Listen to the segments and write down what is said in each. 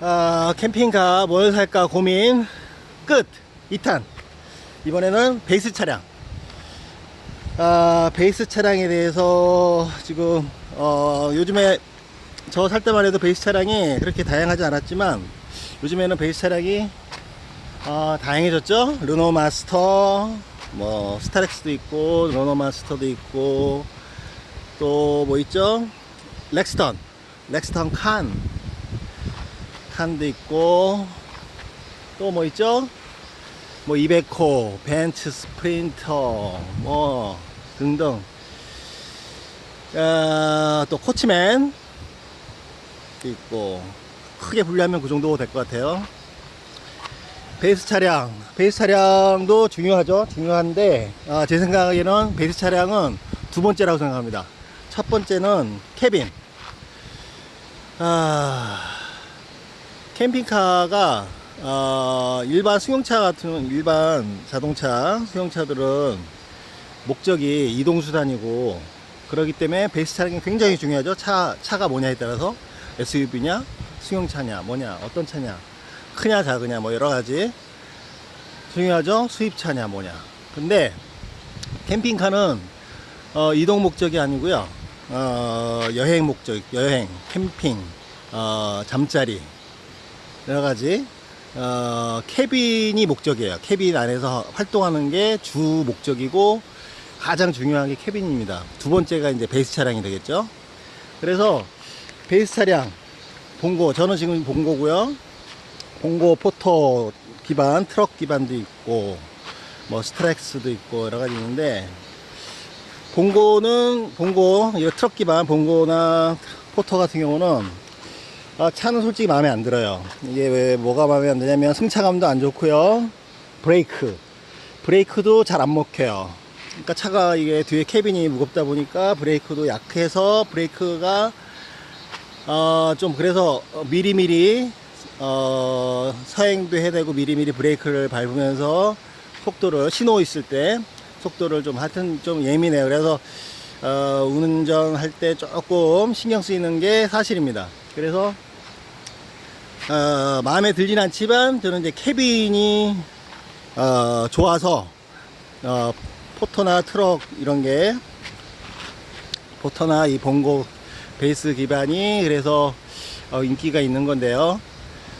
아, 캠핑카 뭘 살까 고민 끝. 2탄. 이번에는 베이스 차량. 아, 베이스 차량에 대해서 지금 어, 요즘에 저 살 때만 해도 베이스 차량이 그렇게 다양하지 않았지만 요즘에는 베이스 차량이 어, 다양해졌죠? 르노 마스터 뭐 스타렉스도 있고 르노 마스터도 있고 또 뭐 있죠? 렉스턴. 렉스턴 칸 칸도 있고 또 뭐 있죠? 뭐 이베코 벤츠 스프린터 뭐 등등. 아, 또 코치맨 도 있고 크게 분류하면 그 정도 될 것 같아요. 베이스 차량. 베이스 차량도 중요하죠. 중요한데 아, 제 생각에는 베이스 차량은 두 번째라고 생각합니다. 첫 번째는 캐빈. 아, 캠핑카가 어, 일반 승용차 같은 일반 자동차 승용차들은 목적이 이동수단이고 그렇기 때문에 베이스 차량이 굉장히 중요하죠. 차, 차가 뭐냐에 따라서 SUV냐 승용차냐 뭐냐 어떤 차냐 크냐 작으냐 뭐 여러가지 중요하죠. 수입차냐 뭐냐. 근데 캠핑카는 어, 이동 목적이 아니고요. 어, 여행 목적 여행 캠핑 어, 잠자리 여러 가지 어, 캐빈이 목적이에요. 캐빈 안에서 활동하는 게 주 목적이고 가장 중요한 게 캐빈입니다. 두 번째가 이제 베이스 차량이 되겠죠. 그래서 베이스 차량 봉고 저는 지금 봉고고요. 봉고 포터 기반 트럭 기반도 있고 뭐 스트렉스도 있고 여러 가지 있는데 봉고는 봉고 이 트럭 기반 봉고나 포터 같은 경우는 아, 차는 솔직히 마음에 안 들어요. 이게 왜 뭐가 마음에 안 드냐면 승차감도 안 좋고요. 브레이크. 브레이크도 잘 안 먹혀요. 그러니까 차가 이게 뒤에 캐빈이 무겁다 보니까 브레이크도 약해서 브레이크가 어, 좀 그래서 미리미리 어, 서행도 해야 되고 미리미리 브레이크를 밟으면서 속도를 신호 있을 때 속도를 좀 하여튼 좀 예민해요. 그래서 어, 운전할 때 조금 신경 쓰이는 게 사실입니다. 그래서 어, 마음에 들진 않지만 저는 이제 캐빈이 어, 좋아서 어, 포터나 트럭 이런 게 포터나 이 봉고 베이스 기반이 그래서 어, 인기가 있는 건데요.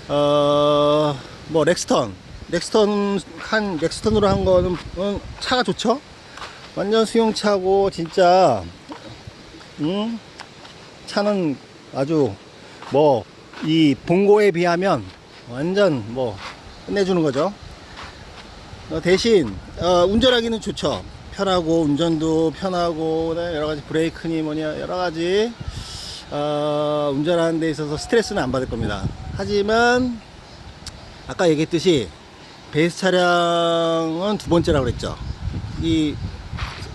어, 뭐 렉스턴, 렉스턴 한 렉스턴으로 한 거는 음, 차가 좋죠. 완전 수용차고 진짜 음, 차는 아주 뭐 이 봉고에 비하면 완전 뭐 끝내주는 거죠. 어, 대신 어, 운전하기는 좋죠. 편하고 운전도 편하고 네, 여러 가지 브레이크니 뭐냐 여러 가지 어, 운전하는 데 있어서 스트레스는 안 받을 겁니다. 하지만 아까 얘기했듯이 베이스 차량은 두 번째라고 그랬죠. 이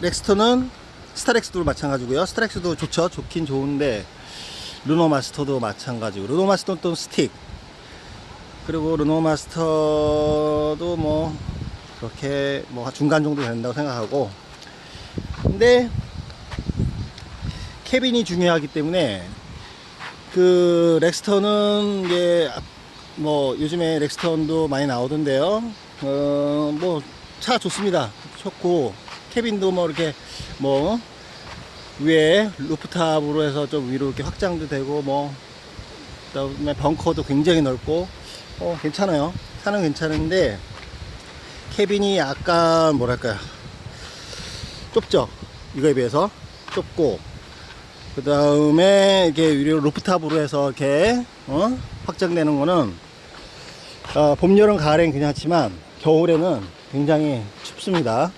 렉스터는 스타렉스도 마찬가지고요. 스타렉스도 좋죠. 좋긴 좋은데 르노 마스터도 마찬가지고 르노 마스터는 또 스틱. 그리고 르노 마스터도 뭐 그렇게 뭐 중간 정도 된다고 생각하고. 근데 캐빈이 중요하기 때문에 그 렉스턴은 이게 뭐 요즘에 렉스턴도 많이 나오던데요. 어 뭐 차 좋습니다. 좋고 캐빈도 뭐 이렇게 뭐 위에 루프탑으로 해서 좀 위로 이렇게 확장도 되고 뭐 그다음에 벙커도 굉장히 넓고 어 괜찮아요. 차는 괜찮은데 캐빈이 약간 뭐랄까요? 좁죠? 이거에 비해서 좁고 그 다음에 이렇게 위로 루프탑으로 해서 이렇게 어? 확장되는 거는 어, 봄 여름 가을엔 괜찮지만 겨울에는 굉장히 춥습니다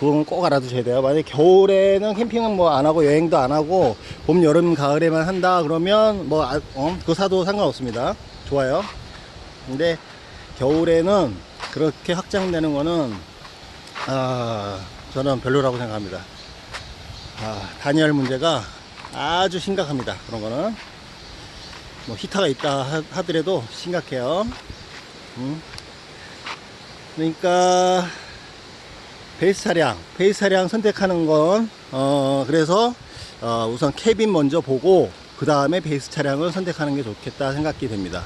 그건 꼭 알아두셔야 돼요. 만약에 겨울에는 캠핑은 뭐 안 하고 여행도 안 하고 봄, 여름, 가을에만 한다 그러면 뭐 아, 어, 그거 사도 상관없습니다. 좋아요. 근데 겨울에는 그렇게 확장되는 거는 아, 저는 별로라고 생각합니다. 아, 단열 문제가 아주 심각합니다. 그런 거는 뭐 히터가 있다 하- 하더라도 심각해요. 음. 그러니까 베이스 차량, 베이스 차량 선택하는 건, 어, 그래서, 어, 우선 캐빈 먼저 보고, 그 다음에 베이스 차량을 선택하는 게 좋겠다 생각이 됩니다.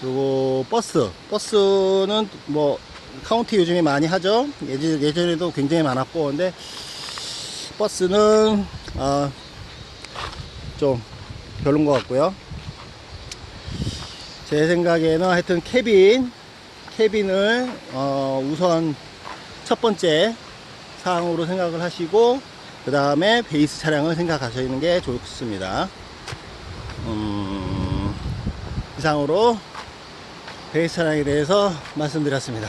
그리고 버스. 버스는 뭐 카운티 요즘에 많이 하죠. 예전, 예전에도 굉장히 많았고, 근데 버스는 아, 좀 별론 것 같고요. 제 생각에는 하여튼 캐빈, 캐빈을 어, 우선 첫 번째 사항으로 생각을 하시고 그 다음에 베이스 차량을 생각하시는 게 좋습니다. 음, 이상으로 베이스 차량에 대해서 말씀드렸습니다.